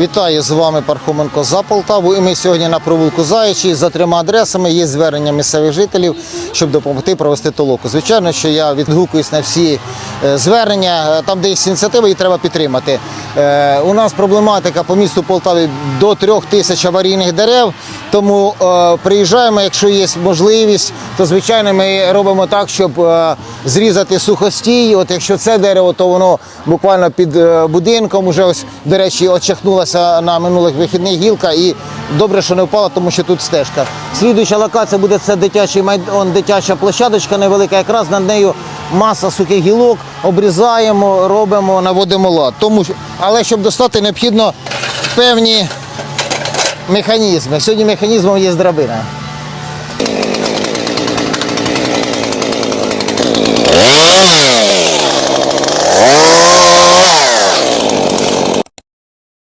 Вітаю з вами Пархоменко за Полтаву. І ми сьогодні на провулку Заячий за трьома адресами є звернення місцевих жителів, щоб допомогти провести толоку. Звичайно, що я відгукуюсь на всі е, звернення. Е, Там, де є ініціатива, її треба підтримати. Е, У нас проблематика по місту Полтаві до трьох тисяч аварійних дерев. Тому е, приїжджаємо, якщо є можливість, то звичайно ми робимо так, щоб е, зрізати сухостій. От якщо це дерево, то воно буквально під будинком. Уже ось, до речі, очахнулася на минулих вихідних гілка, і добре, що не впала, тому що тут стежка. Слідуюча локація буде це дитячий майд... он, дитяча площадочка невелика, якраз над нею маса сухих гілок. Обрізаємо, робимо, наводимо лад. Тому але щоб достати, необхідно певні механізми. Сьогодні механізмом є драбина.